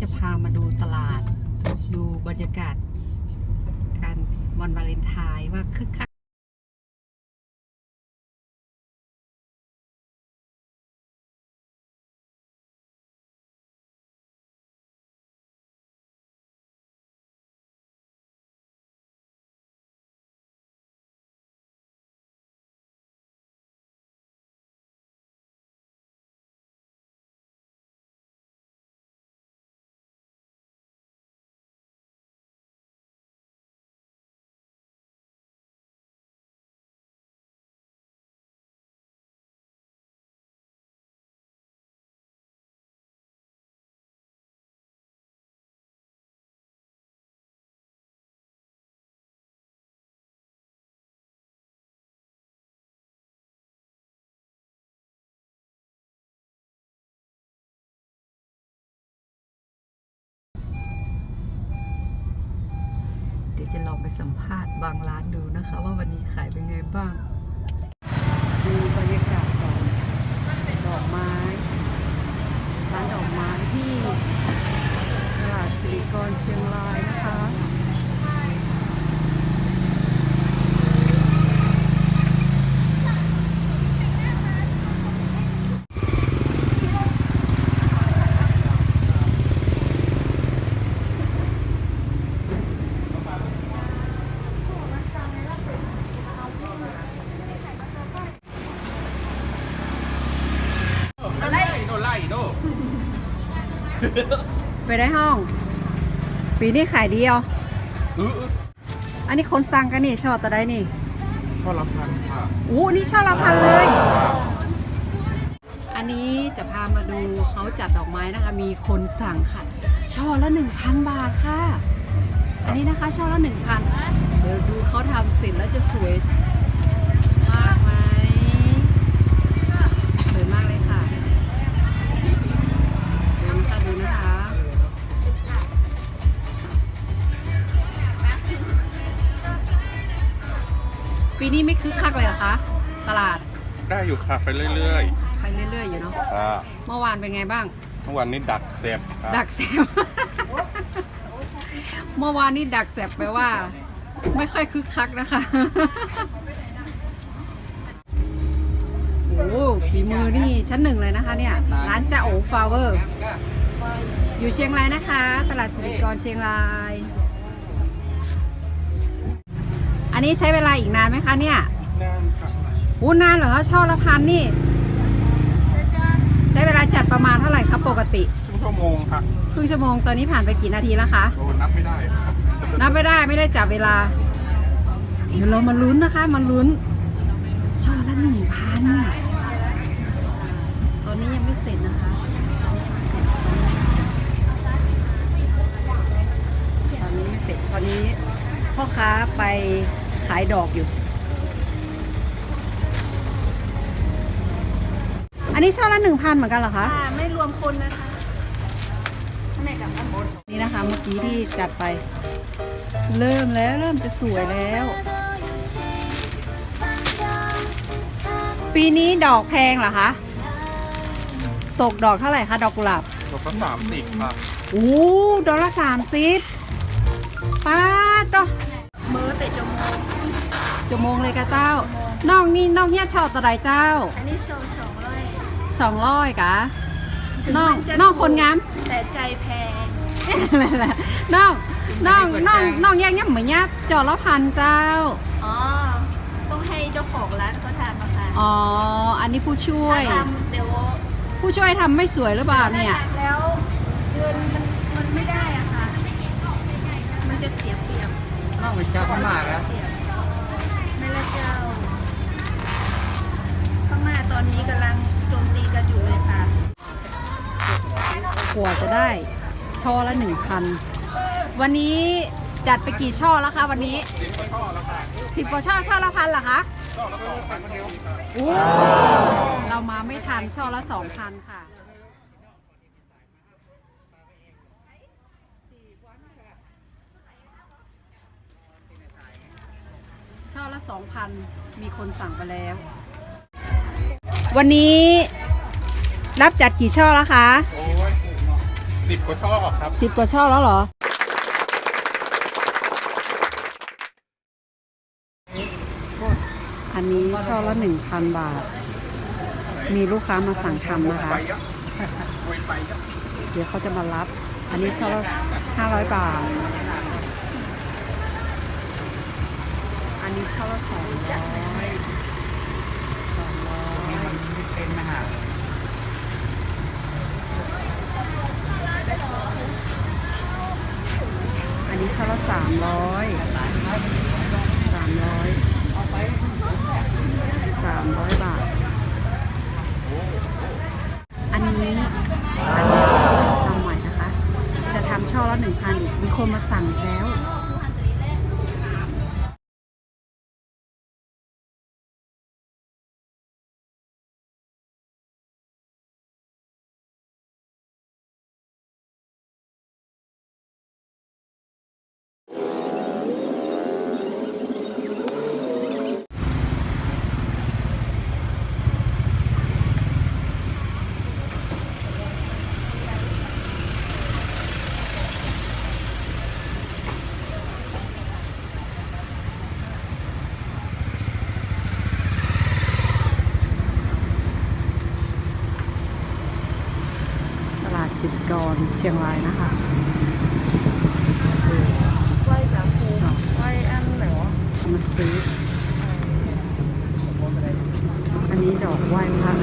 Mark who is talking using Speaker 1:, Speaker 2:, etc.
Speaker 1: จะพามาดูตลาด ดูบรรยากาศ การวันวาเลนไทน์ว่าคึกคัก ดี๋ยวจะลองไปสัมภาษณ์บางร้านดูนะคะ ว่าวันนี้ขายเป็นไงบ้าง ดูบรรยากาศก่อนดอกไม้ ร้านดอกไม้ที่ตลาดสิริกรเชียงรายนะคะ
Speaker 2: ไล่โดนไล่โด
Speaker 1: ไปได้ห้อง ปีนี้ขายดีอะ
Speaker 2: เออ
Speaker 1: อันนี้คนสั่งกันนี่ชอบแต่ได้นี่
Speaker 2: ก็รับทันค่ะ
Speaker 1: อู้นี่ช่อละพันเลย อันนี้จะพามาดูเขาจัดดอกไม้นะคะ มีคนสั่งค่ะ ช่อละ1,000บาทค่ะ อันนี้นะคะช่อละ1,000เดี๋ยวดูเขาทำเสร็จแล้วจะสวย คึกคักเลยเหรอคะ ตลาด
Speaker 2: ได้อยู่ค่ะไปเรื่อย
Speaker 1: ไปเรื่อยๆอยู่เนาะ
Speaker 2: ๆค่ะ
Speaker 1: เมื่อวานเป็นไงบ้าง
Speaker 2: เมื่อวันนี้ดักเสียบค่ะ
Speaker 1: ดักแสบ เมื่อวานนี้ดักแสบแปลว่า ไม่ค่อยคึกคักนะคะ โอ้โหฝีมือนี่ชั้นหนึ่งเลยนะคะเนี่ย ร้านจ่าโอฟลาเวอร์ อยู่เชียงรายนะคะ ตลาดสิริกรเชียงราย อันนี้ใช้เวลาอีกนานไหมคะเนี่ย
Speaker 2: นานค่ะ
Speaker 1: อู้นานเหรอคะช่อละพันนี่ ใช้เวลาจัดประมาณเท่าไหร่ครับปกติ
Speaker 2: ครึ่งชั่วโมงค่ะ
Speaker 1: ครึ่งชั่วโมงตอนนี้ผ่านไปกี่นาทีแล้วคะ
Speaker 2: โอ้นับไม่ได้ค่ะ
Speaker 1: นับไม่ได้ไม่ได้จับเวลา เดี๋ยวเรามาลุ้นนะคะมาลุ้นช่อละหนึ่งพันตอนนี้ยังไม่เสร็จนะคะตอนนี้ไม่เสร็จตอนนี้พ่อค้าไปขายดอกอยู่ อันนี้ช่อละหนึ่งพันเหมือนกันเหรอคะ
Speaker 3: ค่ะไม่รวมคนนะคะแม่กับน้ำมนต์
Speaker 1: นี่นะคะ เมื่อกี้ที่จัดไป เริ่มแล้วเริ่มจะสวยแล้ว ปีนี้ดอกแพงเหรอคะ ตกดอกเท่าไหร่คะ ดอกกุหลาบ
Speaker 2: ดอกละสามสิบค่ะ
Speaker 1: โอ้ดอกละสามสิบป้าดก็
Speaker 3: มือแต่จมูก
Speaker 1: จะโมงเลยกะเจ้าน้องนี่น้องเนี่ยชอบตะไดเจ้า
Speaker 3: อันนี้โชว์สองร้อย
Speaker 1: สองร้อยกะ
Speaker 3: ถึ
Speaker 1: น้อง
Speaker 3: มัจะ
Speaker 1: น้องคนงาม
Speaker 3: แต่ใจแพง
Speaker 1: น้องน้องน้องน้องแยกเนี่ยเหมือนเนี่ยจอดละพันเจ้า
Speaker 3: อ๋อ ต้องให้เจ้าของร้านเขาทำมาค่ะ
Speaker 1: อ๋อ อันนี้ผู้ช่วย
Speaker 3: ถ้าทำเดี๋ยว
Speaker 1: ผู้ช่วยทำไม่สวยหรือเปล่าเนี่ย
Speaker 3: ถ้าทำแล้วเงินมันมันไม่ได้อะค่ะ มันจะเสียเปรียบ
Speaker 2: น่าไปจ้าพม่าแล้ว
Speaker 3: เสียไม่ละเจ้าพม่าตอนนี้กำลัง โจมตีกันอยู่เลยค่ะ
Speaker 1: กว่าจะได้ช่อละหนึ่งพันวันนี้จัดไปกี่ช่อแล้วคะวันนี้สิบกว่าช่อช่อละพันเหรอคะโอ้เรามาไม่ทันช่อละสองพันค่ะช่อละสองพันมีคนสั่งไปแล้ว วันนี้รับจัดกี่ช่อแล้วคะ
Speaker 2: โอ้ยถูกเนาะสิบกว่าช่อครับ
Speaker 1: สิบกว่าช่อแล้วเหรอ อันนี้ช่อละหนึ่งพันบาท มีลูกค้ามาสั่งทำนะคะ
Speaker 2: ไปอะไปไปอะ
Speaker 1: เดี๋ยวเขาจะมารับ อันนี้ช่อละห้าร้อยบาท อันนี้ช่อละสองร้อยสองร้อย
Speaker 2: เป็ นนะฮะ
Speaker 1: อันนี้ช่อละสามร้อยสามร้อยสามร้อยบาท อันนี้อันนี้ทำใหม่นะคะ จะทำช่อละหนึ่งพันมีคนมาสั่งแล้ว เชียงรายนะคะไหวสาคูไหวอันไหนวะมาซื้อ อันนี้ดอกไหว้พระ